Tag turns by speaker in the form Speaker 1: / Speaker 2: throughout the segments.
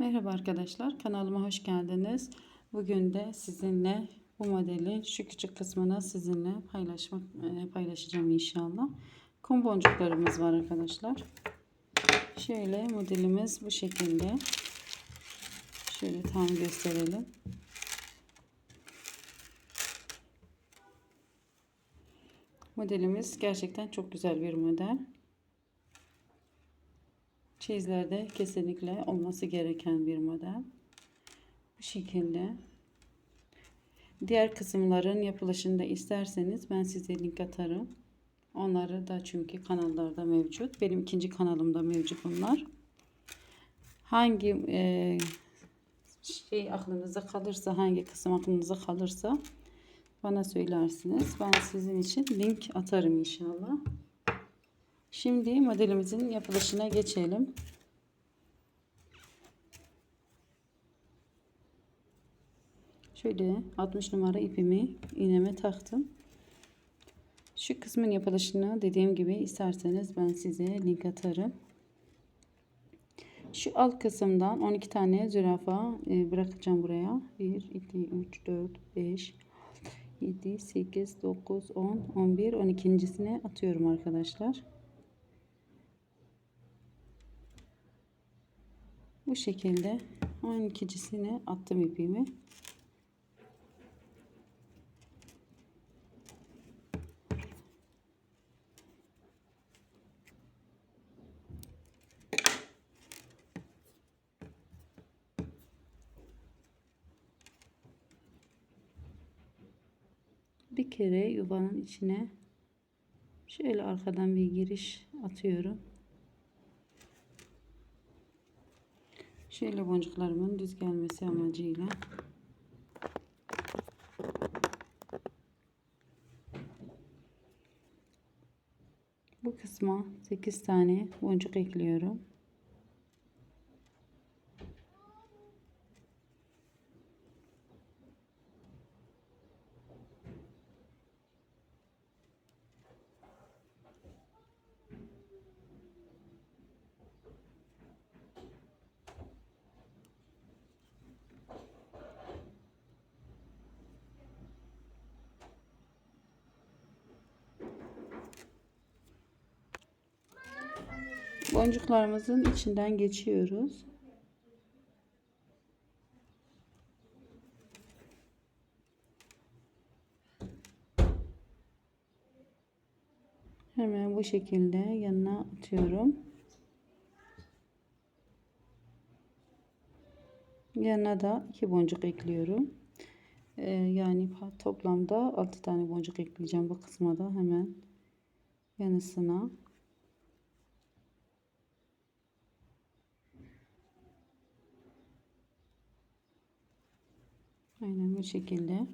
Speaker 1: Merhaba arkadaşlar kanalıma hoş geldiniz. Bugün de sizinle bu modelin şu küçük kısmını sizinle paylaşmak e, paylaşacağım inşallah. Kum boncuklarımız var arkadaşlar. Şöyle modelimiz bu şekilde. Şöyle tam gösterelim. Modelimiz gerçekten çok güzel bir model. Çeyizlerde kesinlikle olması gereken bir model. Bu şekilde. Diğer kısımların yapılışını da isterseniz ben size link atarım. Onları da çünkü kanallarda mevcut. Benim ikinci kanalımda mevcut bunlar. Hangi e, şey aklınıza kalırsa, hangi kısım aklınıza kalırsa bana söylersiniz. Ben sizin için link atarım inşallah. Şimdi modelimizin yapılışına geçelim. Şöyle 60 numara ipimi iğneme taktım. Şu kısmın yapılışını dediğim gibi isterseniz ben size link atarım. Şu alt kısımdan 12 tane zürafa e, bırakacağım buraya. 1, 2, 3, 4, 5, 7, 8, 9, 10, 11, 12.sine atıyorum arkadaşlar. Bu şekilde 12.sine attım ipimi. Bir kere yuvanın içine şöyle arkadan bir giriş atıyorum. Şöyle boncuklarımın düz gelmesi amacıyla bu kısma 8 tane boncuk ekliyorum. Boncuklarımızın içinden geçiyoruz. Hemen bu şekilde yanına atıyorum. Yanına da iki boncuk ekliyorum. Ee, yani toplamda 6 tane boncuk ekleyeceğim bu kısma da hemen yanısına. Aynen bu şekilde.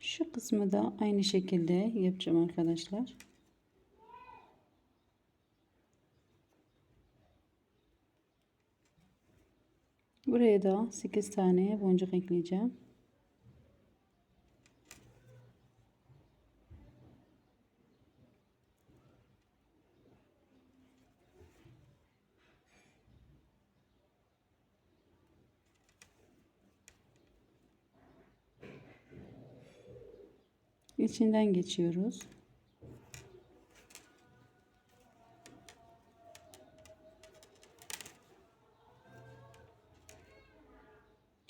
Speaker 1: Şu kısmı da aynı şekilde yapacağım arkadaşlar. Buraya da 8 tane boncuk ekleyeceğim. İçinden geçiyoruz.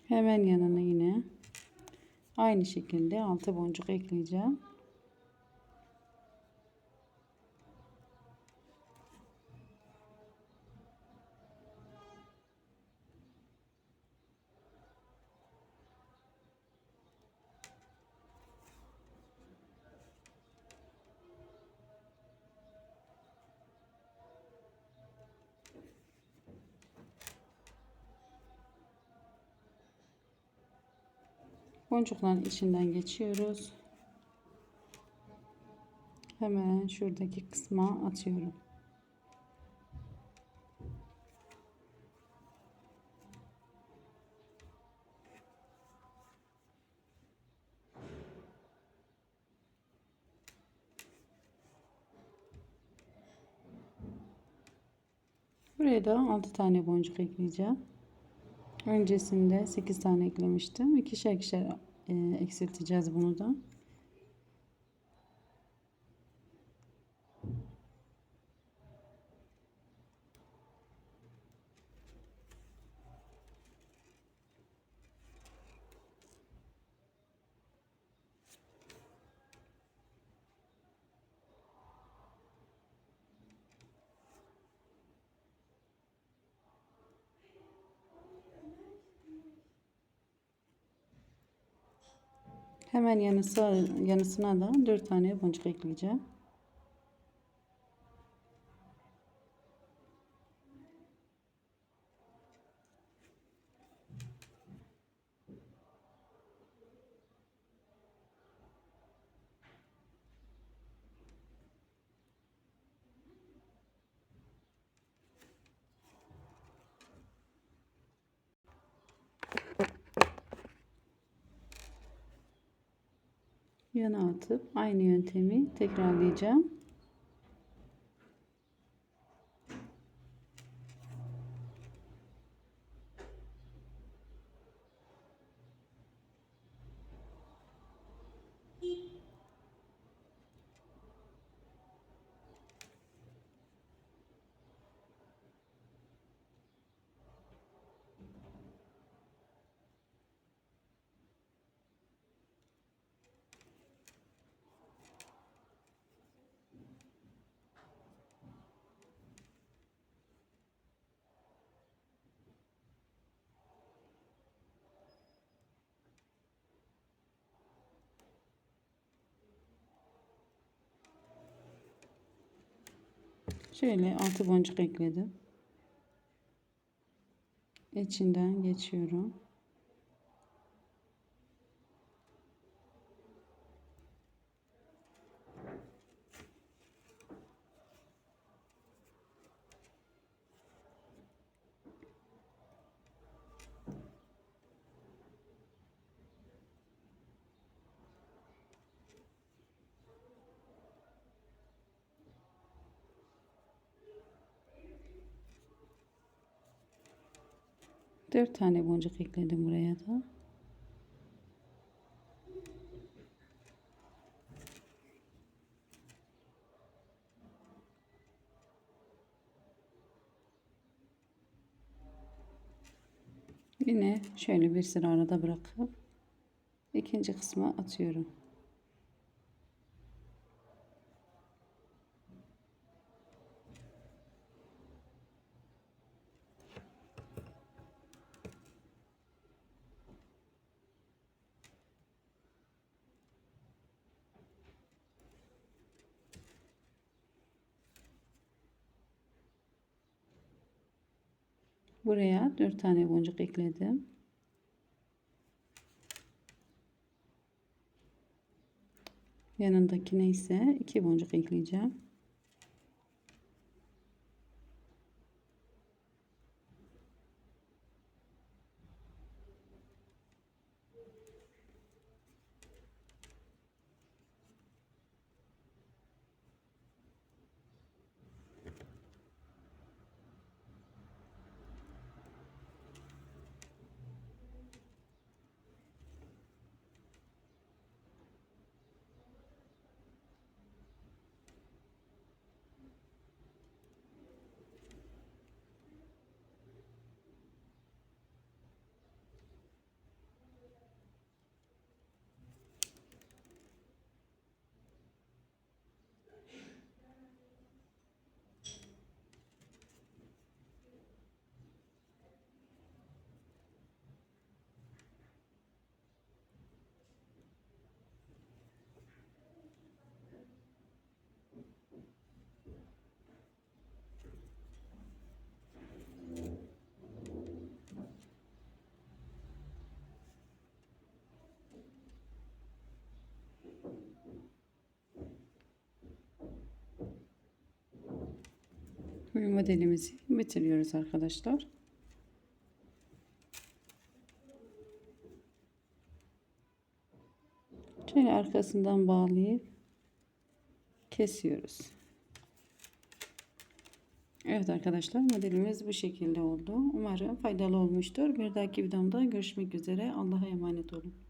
Speaker 1: Hemen yanına yine aynı şekilde altı boncuk ekleyeceğim. Boncukların içinden geçiyoruz. Hemen şuradaki kısma atıyorum. Buraya da 6 tane boncuk ekleyeceğim. Öncesinde 8 tane eklemiştim. İkişer ikişer e, eksilteceğiz bunu da. Hemen yanısı, yanısına da 4 tane boncuk ekleyeceğim. Yana atıp aynı yöntemi tekrarlayacağım. Şöyle altı boncuk ekledim. İçinden geçiyorum. Dört tane boncuk ekledim buraya da. Yine şöyle bir sıra arada bırakıp ikinci kısma atıyorum. Buraya 4 tane boncuk ekledim. Yanındakine ise 2 boncuk ekleyeceğim. Modelimizi bitiriyoruz arkadaşlar. Şöyle arkasından bağlayıp kesiyoruz. Evet arkadaşlar modelimiz bu şekilde oldu. Umarım faydalı olmuştur. Bir dahaki videomda görüşmek üzere. Allah'a emanet olun.